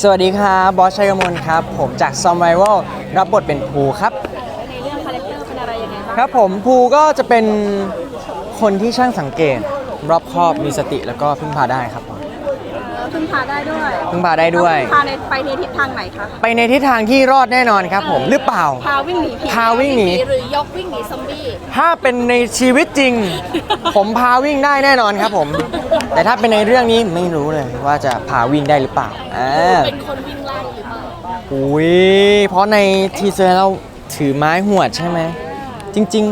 สวัสดีครับบอสชัยกมลครับ ผมจากซอมไ i ว a l รับบทเป็นภูครับ ในเรื่องคาแรคเตอร์เป็นอะไรยังไงบ้างครับผมภูก็จะเป็นคนที่ช่างสังเกต รอบคอบมีสติแล้วก็พึ่งพาได้ครับผมเออพึ่งพาได้ด้วยพึ่งพาได้ด้วยแล้วพึ่งพาในไปในทิศทางไหนคะไปในทิศทางที่รอดแน่นอนครับผมหรือเปล่า พาวิ่งหนีผีพาวิ่งหนี หรือยกวิ่งหนีซอมบี้ถ้าเป็นในชีวิตจริง ผมพาวิ่งได้แน่นอนครับผม แต่ถ้าเป็นในเรื่องนี้ไม่รู้เลยว่าจะพาวิ่งได้หรือเปล่าอ่าเป็นคนวิ่งไล่หรือเปล่าอุ้ยเพราะในทีเซอร์เราถือไม้หวดใช่ไหมจริง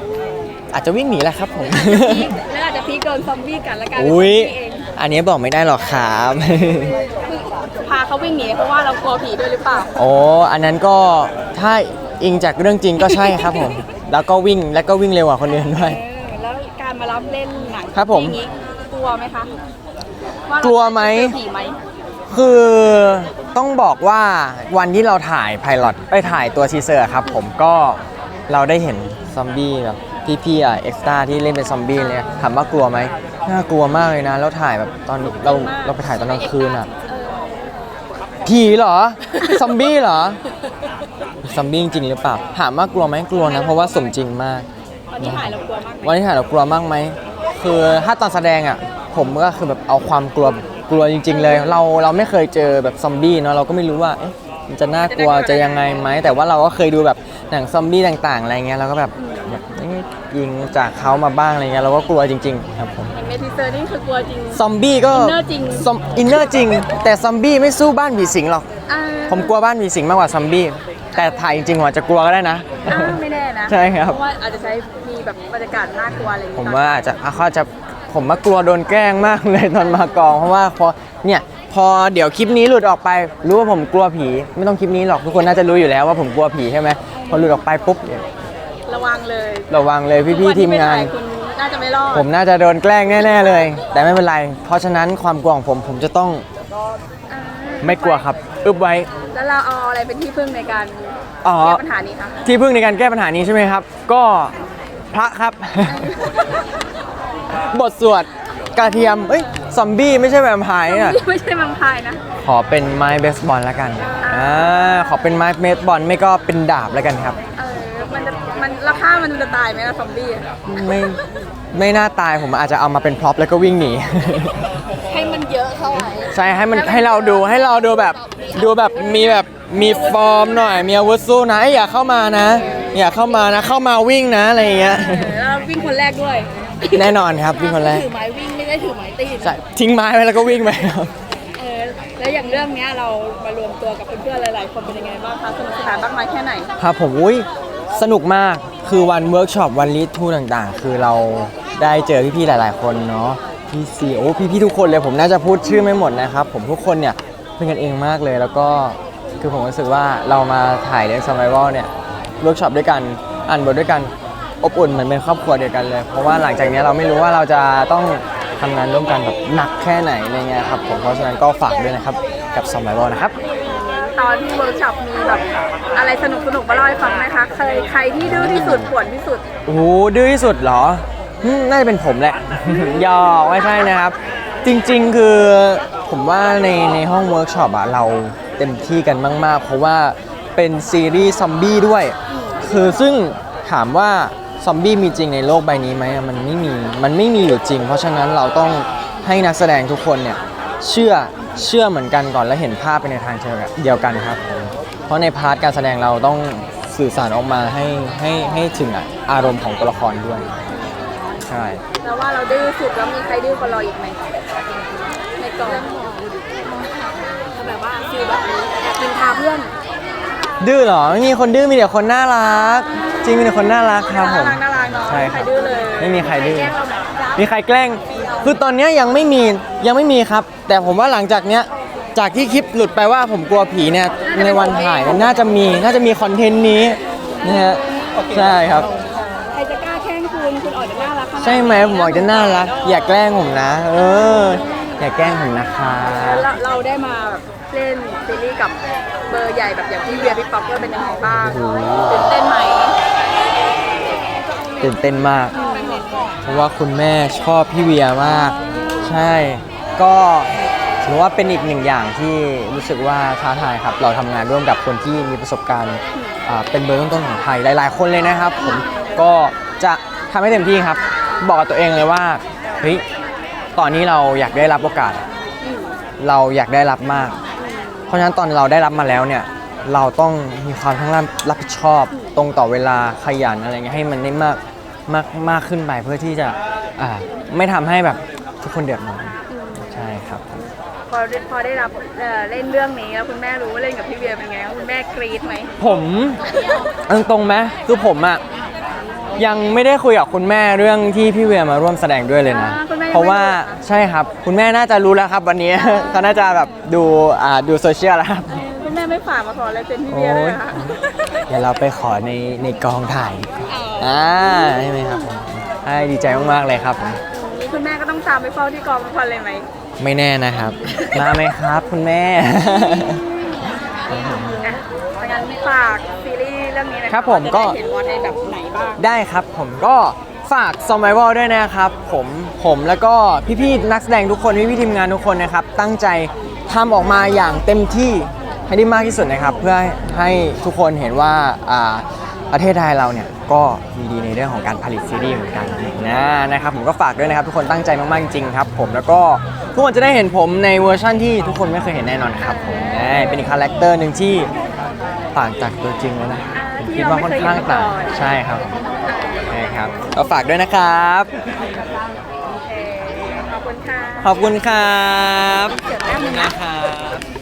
ๆ อาจจะวิ่งหนีแหละครับผมพีคแล้วอาจจะพีคโดนซอมบี้กันแล้วกันอุ้ยเองอันนี้บอกไม่ได้หรอกครับคือพาเขาวิ่งหนีเพราะว่าเรากลัวผีด้วยหรือเปล่าโอ้อันนั้นก็ถ้าอิงจากเรื่องจริงก็ใช่ครับผม แล้วก็วิ่งแล้วก็วิ่งเร็วกว่าคนอื่นด้วยเออแล้วการมารับเล่นหนังครับผมอย่างนี้กลั วไหมคะว่าเรากลัวไหม จะเจอผีไหมคือต้องบอกว่าวันที่เราถ่ายไพลอตไปถ่ายตัวทีเซอร์ครับผมก็เราได้เห็นซอมบี้แบบพี่ๆอะเอ็กซ์ตร้าที่เล่นเป็นซอมบี้เนี่ยถามว่ากลัวไหมน่ากลัวมากเลยนะ แล้วถ่ายแบบตอนเราเราไปถ่ายตอนกลางคืนอะเออผีเหรอ ซอมบี้เหรอซอมบี้จริงๆหรือเปล่าถามว่ากลัวไหมกลัวนะ เพราะว่าสมจริงมากวันที่ถ่ายเรากลัวมากไหมวันที่ถ่ายเรากลัวมากไหมคือถ้าตอนแสดงอะ ผมก็คือแบบเอาความกลัวกลัวจริง ๆ เลย เราเราไม่เคยเจอแบบซอมบี้เนาะเราก็ไม่รู้ว่าเอ๊ะมันจะน่ากลัวจะยังไงไหมแต่ว่าเราก็เคยดูแบบหนังซอมบี้ต่าง ๆ อะไรเงี้ยเราก็แบบแบบเอ๊ะยิงจากเขามาบ้างอะไรเงี้ยเราก็กลัวจริง ๆ ครับผมเห็นในทีเซอร์นี่คือกลัวจริง ซอมบี้ก็อินเนอร์จริง ซอมอินเนอร์จริง แต่ซอมบี้ไม่สู้บ้านผีสิงหรอก อ่าผมกลัวบ้านผีสิงมากกว่าซอมบี้แต่ถ่ายจริงๆผมอาจจะกลัวก็ได้นะอ่าไม่แน่นะใช่ครับ เพราะว่าอาจจะใช้มีแบบบรรยากาศน่ากลัวอะไรอย่างผงี้มว่าอาจจะอะเขาอาจจะ ผมมากลัวโดนแกล้งมากเลยตอนมากอง เพราะว่าพอเนี่ยพอเดี๋ยวคลิปนี้หลุดออกไป รู้ว่าผมกลัวผี ไม่ต้องคลิปนี้หรอกทุกคนน่าจะรู้อยู่แล้วว่าผมกลัวผีใช่ไหมพอหลุดออกไปปุ๊บเนี่ยระวังเลยระวังเลยพี่ๆทีมงานวัที่ไปถ่ยคุณน่าจะไม่รอดผมน่าจะโดนแกล้งแน่ๆเลย แต่ไม่เป็นไร เพราะฉะนั้นความกลัวของผมผมจะต้องอ่าไม่กลัวครับ อึบไว้ แล้วเราเอาอะไรเป็นที่พึ่งในการอ๋อ แก้ปัญหานี้คะที่พึ่งในการแก้ปัญหานี้ใช่ไหมครับ ก็พระครับ บทสวดกระเทียมเอ้ยซอมบี้ไม่ใช่แวมไพร์อะ ไม่ใช่มังพายนะ ขอเป็นไม้เบสบอลแล้วกันอ่าขอเป็นไม้เบสบอลไม่ก็เป็นดาบแล้วกันครับ เออ มันจะ มันราคามันจะตายไหมล่ะซอมบี้อะไม่ไม่น่าตายผมอาจจะเอามาเป็นพร็อพแล้วก็วิ่งหนี ให้มันเยอะเข้าไว้ใช่ให้มันให้เราดูให้เราดูแบบดูแบบมีแบบมีฟอร์มหน่อยมีอาวุธสู้นะเอ้ยอย่าเข้ามานะ อย่าเข้ามานะ เข้ามาวิ่งนะอะไรอย่างเงี้ย เออแล้ววิ่งคนแรกด้วย แน่นอนครับวิ่งคนแรกถือไม้วิ่งไม่ได้ถือไม้ตีนใช่ทิ้งไม้ไว้แล้วก็วิ่งไปครับเออแล้วอย่างเรื่องเนี้ยเรามารวมตัวกับเพื่อนๆหลายๆคนเป็นยังไงบ้างคะสนุกสนานบ้างไหมแค่ไหนครับผมอุ้ยสนุกมากคือวันเวิร์กช็อปวันลีดทูต่างๆ คือเราได้เจอพี่ๆหลาย ๆ คนเนาะพี่ซีโอ้พี่ๆทุกคนเลยผมน่าจะพูดชื่อไม่หมดนะครับผมทุกคนเนี่ยเป็นกันเองมากเลยแล้วก็คือผมรู้สึกว่าเรามาถ่ายเรื่อง survival เนี่ยเวิร์กช็อปด้วยกันอ่านบทด้วยกัน อบอุ่นเหมือนเป็นครอบครัวเดียวกันเลย เพราะว่าหลังจากนี้เราไม่รู้ว่าเราจะต้องทำงานร่วมกันแบบหนักแค่ไหนอะไรเงี้ยครับผมเพราะฉะนั้นก็ฝากด้วยนะครับกับ survival นะครับตอนที่เวิร์กช็อปมีแบบอะไรสนุกสนุกๆมาเล่าให้ฟังไหมคะเคยใครที่ดื้อที่สุดป่วนที่สุดโอ้โหดื้อที่สุดเหรออืมน่าจะเป็นผมแหละหยอกไม่ใช่นะครับ จริงๆคือผมว่าในในห้องเวิร์กช็อปอะเราเต็มที่กันมาก ๆ เพราะว่าเป็นซีรีส์ซอมบี้ด้วย คือซึ่งถามว่า ซอมบี้มีจริงในโลกใบนี้ไหมอะมันไม่มีมันไม่มีอยู่จริง เพราะฉะนั้นเราต้องให้นักแสดงทุกคนเนี่ยเชื่อเชื่อเหมือนกันก่อนและเห็นภาพไปในทางเดียวกันครับผมเพราะในพาร์ทการแสดงเราต้องสื่อสารออกมาให้ให้ให้ถึงอะอารมณ์ของตัวละครด้วยใช่แล้วว่าเราดื้อสุดแล้วมีใครดื้อกว่าเราอีกไหมในกองแบบว่าฟีลแบบนี้อยากกินทาเพื่อนดื้อเหรอไม่มีคนดื้อมีแต่คนน่ารัก จริงมีแต่คนน่ารักครับผม น่ารักน่ารักเนาะใช่ไม่คมีรับใครดื้อเลยไม่มีใครดื้อ แกล้งเราไหมมีใครแกล้ง คือตอนเนี้ยยังไม่มียังไม่มีครับ แต่ผมว่าหลังจากเนี้ย จากที่คลิปหลุดไปว่าผมกลัวผีเนี่ยในวันถ่ายน่าจะมีน่าจะมีคอนเทนต์นี้นะฮะใช่ครับ ใครจะกล้าแกล้งคุณคุณออกจะน่ารักขนาดนี้ใช่ไหมผมบอกจะน่ารัก อย่าแกล้งผมนะ เออ อย่าแกล้งผมนะคะแล้วเราเราได้มาแบบเล่นซีรีส์กับเบอร์ใหญ่แบบอย่างพี่เวียพี่ป๊อปก็เป็นยังไงบ้างตื่นเต้นไหม ตื่นเต้นมาก เพราะว่าคุณแม่ชอบพี่เวียมาก ใช่ ก็ถือว่าเป็นอีกหนึ่งอย่างที่รู้สึกว่าท้าทายครับ เราทำงานร่วมกับคนที่มีประสบการณ์อ่าเป็นเบอร์ต้นๆของไทยหลาย ๆ คนเลยนะครับ ผมก็จะทำให้เต็มที่ครับ บอกกับตัวเองเลยว่าเฮ้ยตอนนี้เราอยากได้รับโอกาส เราอยากได้รับมาก เพราะฉะนั้นตอนเราได้รับมาแล้วเนี่ย เราต้องมีความทั้งรับรับผิดชอบตรงต่อเวลาขยันอะไรเงี้ยให้มันได้มาก มากมากขึ้นไปเพื่อที่จะอ่าไม่ทำให้แบบทุกคนเดือดร้อนใช่ครับพอได้พอได้รับเอ่อเล่นเรื่องนี้แล้วคุณแม่รู้ว่าเล่นกับพี่เวียเป็นไงคุณแม่กรี๊ดไหมผมเอาตรงๆไหมคือผมอะยังไม่ได้คุยกับคุณแม่เรื่องที่พี่เวียมาร่วมแสดงด้วยเลยนะอ่าคุณแม่ยังไม่เพราะว่าใช่ครับ คุณแม่น่าจะรู้แล้วครับ วันนี้ เขาน่าจะแบบดูอ่าดูโซเชียลแล้วครับคุณแม่ ไม่ฝากมาขอลายเซ็นพี่โอ้เวียเลยยเหรอคะเดี๋ยวเราไปขอในในกองถ่ายดีกว่าอ่าใช่ไหมครับผมใช่ดีใจมากๆเลยครับผมนี่คุณแม่ก็ต้องตามไปเฝ้าที่กองทุกวันเลยไหมไม่แน่นะครับ มาไหมครับคุณแม่อะงั้นฝากซีรีส์เรื่องนี้หนะครับผมก็ จะได้เห็นวอลในแบบไหนบ้าง ได้ครับผมก็ฝาก Survival ด้วยนะครับ ผมผมแล้วก็พี่ๆนักแสดงทุกคน พี่ๆทีมงานทุกคนนะครับ ตั้งใจทำออกมาอย่างเต็มที่ ให้ได้มากที่สุดนะครับ เพื่อให้ทุกคนเห็นว่าอ่าประเทศไทยเราเนี่ยก็มีดีในเรื่องของการผลิตซีรีส์เหมือนกันนะนะครับผมก็ฝากด้วยนะครับ ทุกคนตั้งใจมากๆจริงๆครับ ผมแล้วก็ทุกคนจะได้เห็นผมในเวอร์ชั่นที่ทุกคนไม่เคยเห็นแน่นอนครับผมนะเป็นอีกคาแรคเตอร์หนึ่งที่ต่างจากตัวจริงเลยนะผมคิดว่าค่อนข้างต่างใช่ครับใช่ครับก็ฝากด้วยนะครับโอเคขอบคุณค่ะขอบคุณครับ